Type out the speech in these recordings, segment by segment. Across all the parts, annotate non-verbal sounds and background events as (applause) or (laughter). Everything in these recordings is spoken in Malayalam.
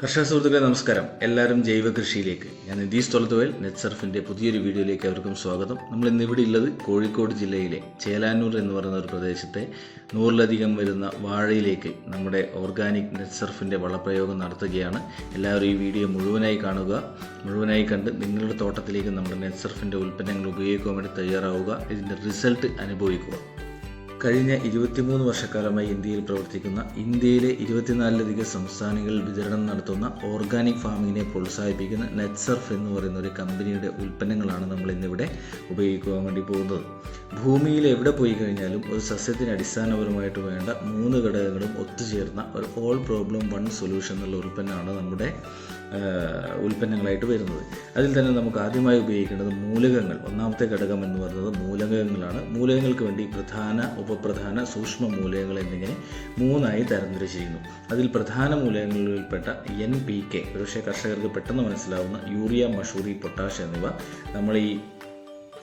കർഷക സുഹൃത്തുക്കളെ നമസ്കാരം. എല്ലാവരും ജൈവ കൃഷിയിലേക്ക്. ഞാൻ നിതീഷ് തൊലത്തുവയൽ നെറ്റ് സർഫിന്റെ പുതിയൊരു വീഡിയോയിലേക്ക് അവർക്കും സ്വാഗതം. നമ്മൾ ഇന്ന് ഇവിടെ ഉള്ളത് കോഴിക്കോട് ജില്ലയിലെ ചേലാനൂർ എന്ന് പറയുന്ന ഒരു പ്രദേശത്തെ നൂറിലധികം വരുന്ന വാഴയിലേക്ക് നമ്മുടെ ഓർഗാനിക് നെറ്റ് സർഫിന്റെ വളപ്രയോഗം നടത്തുകയാണ്. എല്ലാവരും ഈ വീഡിയോ മുഴുവനായി കാണുക. മുഴുവനായി കണ്ട് നിങ്ങളുടെ തോട്ടത്തിലേക്ക് നമ്മുടെ നെറ്റ് സർഫിന്റെ ഉൽപ്പന്നങ്ങൾ ഉപയോഗിക്കുവാൻ വേണ്ടി തയ്യാറാവുക. ഇതിന്റെ റിസൾട്ട് അനുഭവിക്കുക. കഴിഞ്ഞ ഇരുപത്തിമൂന്ന് വർഷക്കാലമായി ഇന്ത്യയിൽ പ്രവർത്തിക്കുന്ന ഇന്ത്യയിലെ ഇരുപത്തിനാലിലധികം സംസ്ഥാനങ്ങളിൽ വിതരണം നടത്തുന്ന ഓർഗാനിക് ഫാമിങ്ങിനെ പ്രോത്സാഹിപ്പിക്കുന്ന നെറ്റ്സർഫ് എന്ന് പറയുന്ന ഒരു കമ്പനിയുടെ ഉൽപ്പന്നങ്ങളാണ് നമ്മൾ ഇന്നിവിടെ ഉപയോഗിക്കുവാൻ വേണ്ടി പോകുന്നത്. ഭൂമിയിൽ എവിടെ പോയി കഴിഞ്ഞാലും ഒരു സസ്യത്തിന് അടിസ്ഥാനപരമായിട്ട് വേണ്ട മൂന്ന് ഘടകങ്ങളും ഒത്തുചേർന്ന ഒരു ഓൾ പ്രോബ്ലം വൺ സൊല്യൂഷൻ എന്നുള്ള ഉൽപ്പന്നമാണ് നമ്മുടെ ഉൽപ്പന്നങ്ങളായിട്ട് വരുന്നത്. അതിൽ തന്നെ നമുക്ക് ആദ്യമായി ഉപയോഗിക്കേണ്ടത് മൂലകങ്ങൾ. ഒന്നാമത്തെ ഘടകം എന്ന് പറയുന്നത് മൂലകങ്ങളാണ്. മൂലകങ്ങൾക്ക് വേണ്ടി പ്രധാന ഉപപ്രധാന സൂക്ഷ്മ മൂലകങ്ങൾ എന്നിങ്ങനെ മൂന്നായി തരംതിരിച്ചിരിക്കുന്നു അതിൽ പ്രധാന മൂലകങ്ങളിൽപ്പെട്ട എൻ പി കെ ഒരുപക്ഷെ കർഷകർക്ക് പെട്ടെന്ന് മനസ്സിലാവുന്ന യൂറിയ മഷൂറി പൊട്ടാഷ് എന്നിവ നമ്മൾ ഈ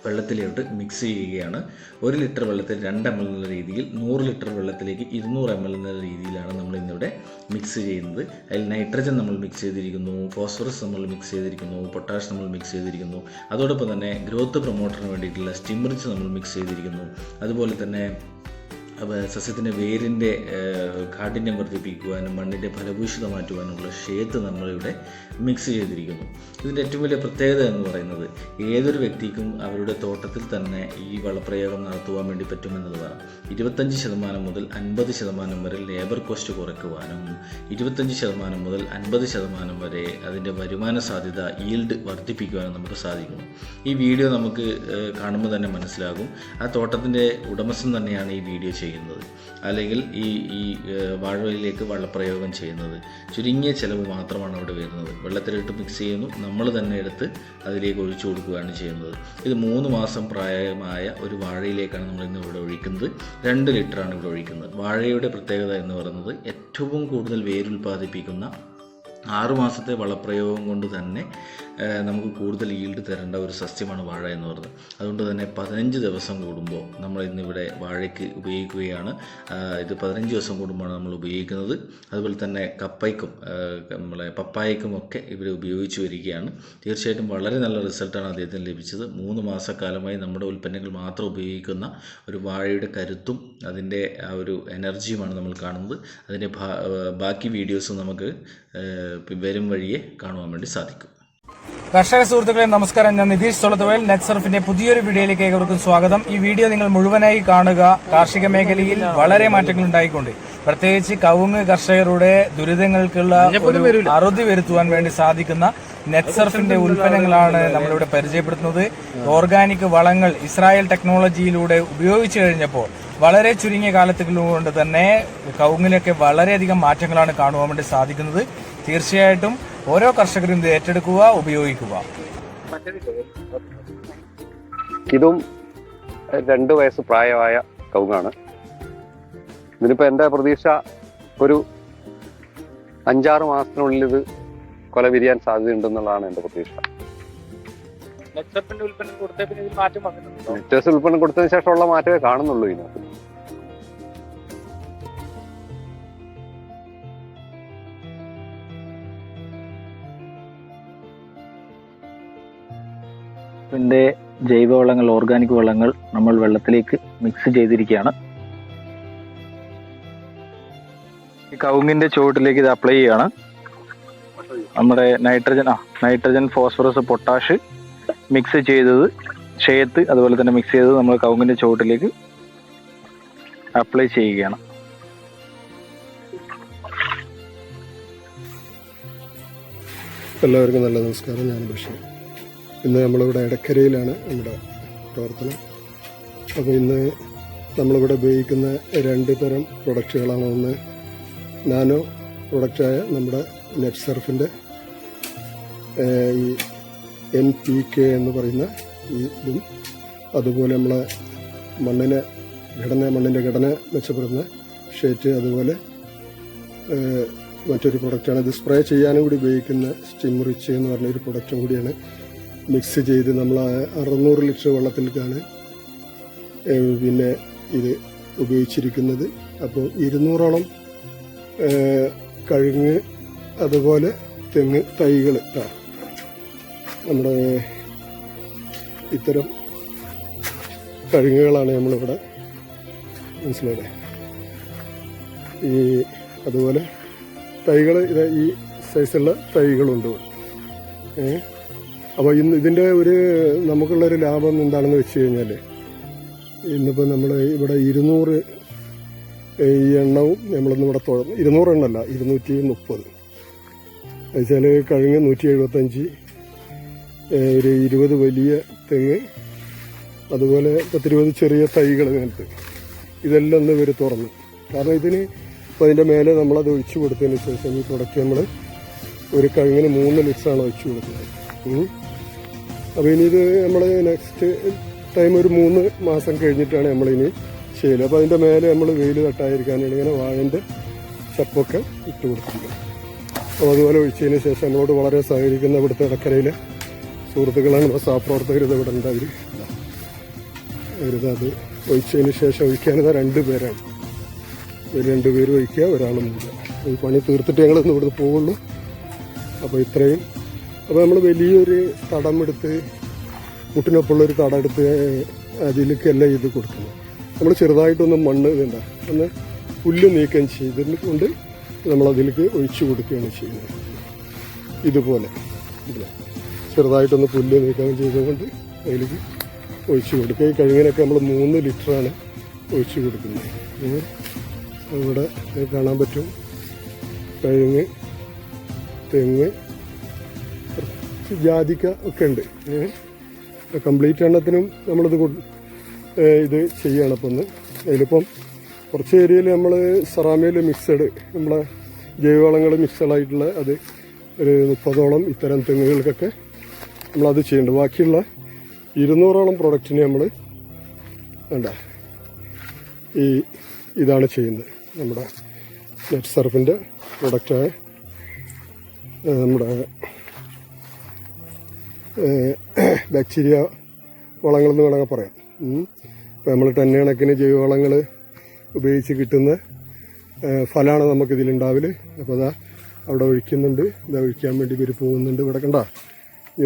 വെള്ളത്തിലോട്ട് മിക്സ് ചെയ്യുകയാണ്. ഒരു ലിറ്റർ വെള്ളത്തിൽ രണ്ട് എം എൽ എന്ന രീതിയിൽ നൂറ് ലിറ്റർ വെള്ളത്തിലേക്ക് ഇരുന്നൂറ് എം എൽ എന്ന രീതിയിലാണ് നമ്മൾ ഇന്നിവിടെ മിക്സ് ചെയ്യുന്നത്. അതിൽ നൈട്രജൻ നമ്മൾ മിക്സ് ചെയ്തിരിക്കുന്നു ഫോസ്ഫറസ് നമ്മൾ മിക്സ് ചെയ്തിരിക്കുന്നു പൊട്ടാഷ് നമ്മൾ മിക്സ് ചെയ്തിരിക്കുന്നു. അതോടൊപ്പം തന്നെ ഗ്രോത്ത് പ്രൊമോട്ടറിന് വേണ്ടിയിട്ടുള്ള സ്റ്റിമറിച്ച് നമ്മൾ മിക്സ് ചെയ്തിരിക്കുന്നു. അതുപോലെ തന്നെ സസ്യത്തിന്റെ വേരിന്റെ കാഠിന്യം വർദ്ധിപ്പിക്കുവാനും മണ്ണിന്റെ ഫലഭൂഷിത മാറ്റുവാനുമുള്ള ഷേത്ത് നമ്മളിവിടെ മിക്സ് ചെയ്തിരിക്കുന്നു. ഇതിന്റെ ഏറ്റവും വലിയ പ്രത്യേകത എന്ന് പറയുന്നത് ഏതൊരു വ്യക്തിക്കും അവരുടെ തോട്ടത്തിൽ തന്നെ ഈ വളപ്രയോഗം നടത്തുവാൻ വേണ്ടി പറ്റുമെന്നുള്ളതാണ് ഇരുപത്തഞ്ച് ശതമാനം മുതൽ അൻപത് ശതമാനം വരെ ലേബർ കോസ്റ്റ് കുറയ്ക്കുവാനും ഇരുപത്തഞ്ച് ശതമാനം മുതൽ അൻപത് ശതമാനം വരെ അതിന്റെ വരുമാന സാധ്യത ഈൽഡ് വർദ്ധിപ്പിക്കുവാനും നമുക്ക് സാധിക്കുന്നു. ഈ വീഡിയോ നമുക്ക് കാണുമ്പോൾ തന്നെ മനസ്സിലാകും. ആ തോട്ടത്തിന്റെ ഉടമസ്ഥൻ തന്നെയാണ് ഈ വീഡിയോ ചെയ്യുന്നത്. അല്ലെങ്കിൽ ഈ ഈ വാഴയിലേക്ക് വെള്ളപ്രയോഗം ചെയ്യുന്നത്. ചുരുങ്ങിയ ചിലവ് മാത്രമാണ് അവിടെ വരുന്നത്. വെള്ളത്തിലിട്ട് മിക്സ് ചെയ്യുന്നു. നമ്മൾ തന്നെ എടുത്ത് അതിലേക്ക് ഒഴിച്ചു കൊടുക്കുകയാണ് ചെയ്യുന്നത്. ഇത് മൂന്ന് മാസം പ്രായമായ ഒരു വാഴയിലേക്കാണ് നമ്മൾ ഇന്ന് ഇവിടെ ഒഴിക്കുന്നത്. രണ്ട് ലിറ്ററാണ് ഇവിടെ ഒഴിക്കുന്നത്. വാഴയുടെ പ്രത്യേകത എന്ന് പറയുന്നത് ഏറ്റവും കൂടുതൽ വേരുൽപ്പാദിപ്പിക്കുന്ന ആറ് മാസത്തെ വളപ്രയോഗം കൊണ്ട് തന്നെ നമുക്ക് കൂടുതൽ ഈൽഡ് തരേണ്ട ഒരു സസ്യമാണ് വാഴ എന്ന് പറയുന്നത്. അതുകൊണ്ട് തന്നെ പതിനഞ്ച് ദിവസം കൂടുമ്പോൾ നമ്മൾ ഇന്നിവിടെ വാഴയ്ക്ക് ഉപയോഗിക്കുകയാണ്. ഇത് പതിനഞ്ച് ദിവസം കൂടുമ്പോഴാണ് നമ്മൾ ഉപയോഗിക്കുന്നത്. അതുപോലെ തന്നെ കപ്പയ്ക്കും നമ്മളെ പപ്പായക്കും ഒക്കെ ഇവർ ഉപയോഗിച്ച് വരികയാണ്. തീർച്ചയായിട്ടും വളരെ നല്ല റിസൾട്ടാണ് അദ്ദേഹത്തിന് ലഭിച്ചത്. മൂന്ന് മാസക്കാലമായി നമ്മുടെ ഉൽപ്പന്നങ്ങൾ മാത്രം ഉപയോഗിക്കുന്ന ഒരു വാഴയുടെ കരുത്തും അതിന്റെ ആ ഒരു എനർജിയുമാണ് നമ്മൾ കാണുന്നത്. അതിന്റെ ബാക്കി വീഡിയോസ് നമുക്ക് വരും വഴിയെ കാണുവാൻ വേണ്ടി സാധിക്കും. കർഷക സുഹൃത്തുക്കളെ നമസ്കാരം. ഞാൻ നിതീഷ് സൊളത്തുവയൽ. നെറ്റ് സർഫിന്റെ പുതിയൊരു വീഡിയോയിലേക്ക് ഏവർക്കും സ്വാഗതം. ഈ വീഡിയോ നിങ്ങൾ മുഴുവനായി കാണുക. കാർഷിക മേഖലയിൽ വളരെ മാറ്റങ്ങൾ ഉണ്ടായിക്കൊണ്ട്. പ്രത്യേകിച്ച് കവുങ്ങ് കർഷകരുടെ ദുരിതങ്ങൾക്കുള്ള ഒരു അറുതി വരുത്തുവാൻ വേണ്ടി സാധിക്കുന്ന നെറ്റ്സർഫിന്റെ ഉൽപ്പന്നങ്ങളാണ് നമ്മളിവിടെ പരിചയപ്പെടുത്തുന്നത്. ഓർഗാനിക് വളങ്ങൾ ഇസ്രായേൽ ടെക്നോളജിയിലൂടെ ഉപയോഗിച്ചു കഴിഞ്ഞപ്പോൾ വളരെ ചുരുങ്ങിയ കാലത്തുകൊണ്ട് തന്നെ കവുങ്ങിലൊക്കെ വളരെയധികം മാറ്റങ്ങളാണ് കാണുവാൻ വേണ്ടി സാധിക്കുന്നത്. തീർച്ചയായിട്ടും ഓരോ കർഷകരും ഇത് ഏറ്റെടുക്കുക ഉപയോഗിക്കുക. ഇതും രണ്ട് വയസ്സ് പ്രായമായ കവുങ്ങാണ്. ഇതിനിപ്പോ എന്റെ പ്രതീക്ഷ? ഒരു അഞ്ചാറ് മാസത്തിനുള്ളിൽ ഇത് കൊല വിരിയാൻ സാധ്യതയുണ്ടെന്നുള്ളതാണ് എന്റെ പ്രതീക്ഷ. നെറ്റേഴ്സ് ഉൽപ്പന്നം കൊടുത്തതിന് ശേഷമുള്ള മാറ്റമേ കാണുന്നുള്ളൂ ഇതിനകത്ത്. ഇതിന്റെ ജൈവവളങ്ങൾ ഓർഗാനിക് വളങ്ങൾ നമ്മൾ വെള്ളത്തിലേക്ക് മിക്സ് ചെയ്തിരിക്കുകയാണ്. ഈ കവുങ്ങിന്റെ ചുവട്ടിലേക്ക് ഇത് അപ്ലൈ ചെയ്യാണ് നമ്മുടെ നൈട്രജൻ ആ നൈട്രജൻ ഫോസ്ഫറസ് പൊട്ടാഷ് മിക്സ് ചെയ്തത് ഷേത്ത് അതുപോലെ തന്നെ മിക്സ് ചെയ്തത് നമ്മൾ കവുങ്ങിന്റെ ചുവട്ടിലേക്ക് അപ്ലൈ ചെയ്യുകയാണ്. എല്ലാവർക്കും നല്ല നമസ്കാരം. ഞാൻ ബഷീർ. ഇന്ന് നമ്മളിവിടെ ഇടക്കരയിലാണ് നമ്മുടെ പ്രവർത്തനം. അപ്പോൾ ഇന്ന് നമ്മളിവിടെ ഉപയോഗിക്കുന്ന രണ്ട് തരം പ്രൊഡക്റ്റുകളാണ് ഒന്ന് നാനോ പ്രൊഡക്റ്റായ നമ്മുടെ നെറ്റ് സർഫിന്റെ ഈ എൻ പി കെ എന്ന് പറയുന്ന ഈ ഇതും അതുപോലെ നമ്മളെ മണ്ണിനെ ഘടന മണ്ണിന്റെ ഘടന മെച്ചപ്പെടുന്ന ഷേറ്റ് അതുപോലെ മറ്റൊരു പ്രൊഡക്റ്റാണ്. ഇത് സ്പ്രേ ചെയ്യാനും കൂടി ഉപയോഗിക്കുന്ന സ്റ്റിം റിച്ച് എന്ന് പറഞ്ഞ ഒരു പ്രൊഡക്റ്റും കൂടിയാണ് മിക്സ് ചെയ്ത് നമ്മൾ അറുന്നൂറ് ലിറ്റർ വെള്ളത്തിലേക്കാണ് ഏഹ്, പിന്നെ ഇത് ഉപയോഗിച്ചിരിക്കുന്നത്. അപ്പോൾ ഇരുന്നൂറോളം ഏഹ്, കഴുങ്ങ് അതുപോലെ തെങ്ങ് തൈകൾ നമ്മുടെ ഇത്തരം കഴുങ്ങുകളാണ് നമ്മളിവിടെ മനസ്സിലായില്ലേ? ഈ അതുപോലെ തൈകൾ ഇത് ഈ സൈസുള്ള തൈകളുണ്ട് ഇവിടെ. അപ്പോൾ ഇന്ന് ഇതിന്റെ ഒരു നമുക്കുള്ളൊരു ലാഭം എന്താണെന്ന് വെച്ച് കഴിഞ്ഞാൽ ഇന്നിപ്പോൾ നമ്മൾ ഇവിടെ ഇരുന്നൂറ് ഈ എണ്ണവും നമ്മളിന്ന് ഇവിടെ തുഴ ഇരുന്നൂറ് എണ്ണല്ല ഇരുന്നൂറ്റി മുപ്പത് വെച്ചാൽ കഴിഞ്ഞ നൂറ്റി എഴുപത്തഞ്ച് ഒരു ഇരുപത് വലിയ തെങ്ങ് അതുപോലെ പത്തിരുപത് ചെറിയ തൈകൾ അങ്ങനത്തെ ഇതെല്ലാം ഒന്ന് ഇവർ തുറന്നു. കാരണം ഇതിന് ഇപ്പോൾ അതിന്റെ മേലെ നമ്മളത് ഒഴിച്ചു കൊടുത്തതിന് ശേഷം ഈ പ്രൊഡക്റ്റ് നമ്മൾ ഒരു കഴുങ്ങിന് മൂന്ന് ലിറ്ററാണ് ഒഴിച്ചു കൊടുക്കുന്നത്. അപ്പോൾ ഇനി ഇത് നമ്മൾ നെക്സ്റ്റ് ടൈം ഒരു മൂന്ന് മാസം കഴിഞ്ഞിട്ടാണ് നമ്മളിനി ചെയ്യൽ. അപ്പോൾ അതിന്റെ മേലെ നമ്മൾ വെയിൽ തട്ടാതിരിക്കാനാണ് ഇങ്ങനെ വാഴന്റെ ചപ്പൊക്കെ ഇട്ട് കൊടുക്കുന്നത് അപ്പോൾ അതുപോലെ ഒഴിച്ചതിന് ശേഷം എന്നോട് വളരെ സഹകരിക്കുന്ന ഇവിടുത്തെ ഇടക്കരയിലെ സുഹൃത്തുക്കളാണ്. ഇപ്പോൾ സഹപ്രവർത്തകർ ഇത് ഇവിടെ ഉണ്ട് അവർ അത് ഒഴിച്ചതിന് ശേഷം ഒഴിക്കാനിത് രണ്ട് പേരാണ്. ഒരു രണ്ട് പേര് ഒഴിക്കുക ഒരാളും ഇല്ല ഈ പണി തീർത്തിട്ട് ഞങ്ങൾ ഇവിടുന്ന് പോവുള്ളൂ. അപ്പോൾ ഇത്രയും അപ്പോൾ നമ്മൾ വലിയൊരു തടം എടുത്ത് മുട്ടിനൊപ്പമുള്ള ഒരു തടം എടുത്ത് അതിലേക്ക് എല്ലാം ഇത് കൊടുക്കുന്നു. നമ്മൾ ചെറുതായിട്ടൊന്ന് മണ്ണ് ഇതുണ്ട ഒന്ന് പുല്ല് നീക്കം ചെയ്തിട്ട് കൊണ്ട് നമ്മളതിലേക്ക് ഒഴിച്ചു കൊടുക്കുകയാണ് ചെയ്യുന്നത്. ഇതുപോലെ. ചെറുതായിട്ടൊന്ന് പുല്ല് നീക്കം ചെയ്തുകൊണ്ട് അതിലേക്ക് ഒഴിച്ചു കൊടുക്കുക. ഈ കഴുങ്ങിനൊക്കെ നമ്മൾ മൂന്ന് ലിറ്ററാണ് ഒഴിച്ചു കൊടുക്കുന്നത്. ഇവിടെ കാണാൻ പറ്റും. കഴുങ്ങ് തെങ്ങ് ജാതിക്ക ഒക്കെ ഉണ്ട്. കംപ്ലീറ്റ് എണ്ണത്തിനും നമ്മളിത് ഇത് ചെയ്യണം അപ്പം ഒന്ന് അതിലിപ്പം കുറച്ച് ഏരിയയിൽ നമ്മൾ സെറാമിയിൽ മിക്സഡ് നമ്മളെ ജൈവവളങ്ങൾ മിക്സഡായിട്ടുള്ള അത് ഒരു മുപ്പതോളം ഇത്തരം തെങ്ങുകൾക്കൊക്കെ നമ്മളത് ചെയ്യുന്നുണ്ട്. ബാക്കിയുള്ള ഇരുന്നൂറോളം പ്രൊഡക്റ്റിന് നമ്മൾ വേണ്ട ഈ ഇതാണ് ചെയ്യുന്നത്. നമ്മുടെ നെറ്റ് സർഫിന്റെ പ്രൊഡക്റ്റായ നമ്മുടെ ബാക്ടീരിയ (clears throat) വളങ്ങളെന്ന് വേണമെങ്കിൽ പറയാം. ഇപ്പം നമ്മൾ ടെന്നണക്കിന് കണക്കിന് ജൈവവളങ്ങൾ ഉപയോഗിച്ച് കിട്ടുന്ന ഫലമാണ് നമുക്ക് ഇതിലുണ്ടാവൽ അപ്പോൾ അതാ അവിടെ ഒഴിക്കുന്നുണ്ട്. ഇതാ ഒഴിക്കാൻ വേണ്ടി ഇവർ പോകുന്നുണ്ട്. ഇവിടെ കണ്ട?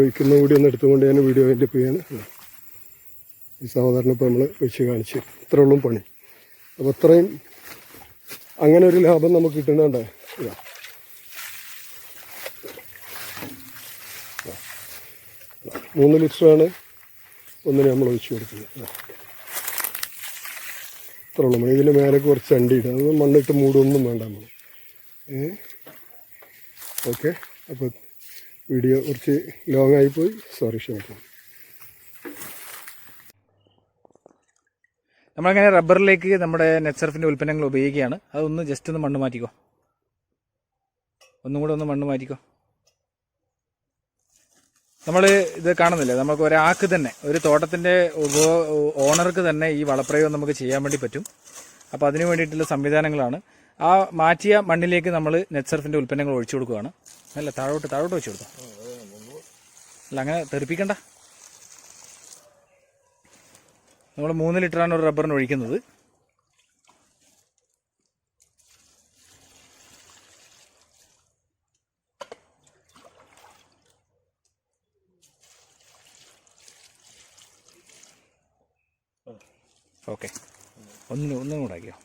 ഒഴിക്കുന്ന കൂടി ഒന്ന് എടുത്തുകൊണ്ട് ഞാൻ വീഡിയോ എന്റെ പോയാണ് ഈ സഹോദരനെ ഇപ്പോൾ നമ്മൾ ഒഴിച്ച് കാണിച്ചു. ഇത്രേ ഉള്ളൂ പണി. അപ്പോൾ അത്രയും അങ്ങനെ ഒരു ലാഭം നമുക്ക് കിട്ടുന്നുണ്ട് ഇതാ. മൂന്ന് ലിറ്ററാണ്. ഒന്നിന് നമ്മൾ ഒഴിച്ചു കൊടുക്കുന്നത്. ഇതാ. ഇത്ര ഉള്ളൂ. മതി ഇതിന്റെ മേലെ കുറച്ച് അണ്ടി ഇടുക. അത് മണ്ണിട്ട് മൂടൊന്നും വേണ്ട നമ്മൾ. ഓക്കെ. അപ്പോൾ വീഡിയോ കുറച്ച് ലോങ് ആയിപ്പോയി. സോറി ക്ഷമിക്കണം. നമ്മളങ്ങനെ റബ്ബറിലേക്ക് നമ്മുടെ നെറ്റ്സർഫിന്റെ ഉൽപ്പന്നങ്ങൾ ഉപയോഗിക്കുകയാണ്. അതൊന്ന് ജസ്റ്റ് ഒന്ന് മണ്ണ് മാറ്റിക്കോ. ഒന്നും കൂടെ ഒന്ന് മണ്ണ് മാറ്റിക്കോ. നമ്മൾ ഇത് കാണുന്നില്ല? നമുക്ക് ഒരാൾക്ക് തന്നെ ഒരു തോട്ടത്തിന്റെ ഓണർക്ക് തന്നെ ഈ വളപ്രയോഗം നമുക്ക് ചെയ്യാൻ വേണ്ടി പറ്റും. അപ്പോൾ അതിനു വേണ്ടിയിട്ടുള്ള സംവിധാനങ്ങളാണ്. ആ മാറ്റിയ മണ്ണിലേക്ക് നമ്മൾ നെറ്റ്സർഫിന്റെ ഉൽപ്പന്നങ്ങൾ ഒഴിച്ചു കൊടുക്കുകയാണ്. അല്ല താഴോട്ട് താഴോട്ട് വെച്ചു കൊടുക്കാം. അല്ല അങ്ങനെ തെറിപ്പിക്കണ്ട. നമ്മൾ മൂന്ന് ലിറ്ററാണ് ഒരു റബ്ബറിന് ഒഴിക്കുന്നത്. ഓക്കെ. ഒന്നിനും ഒന്നും കൂടെ ആക്കിയോ?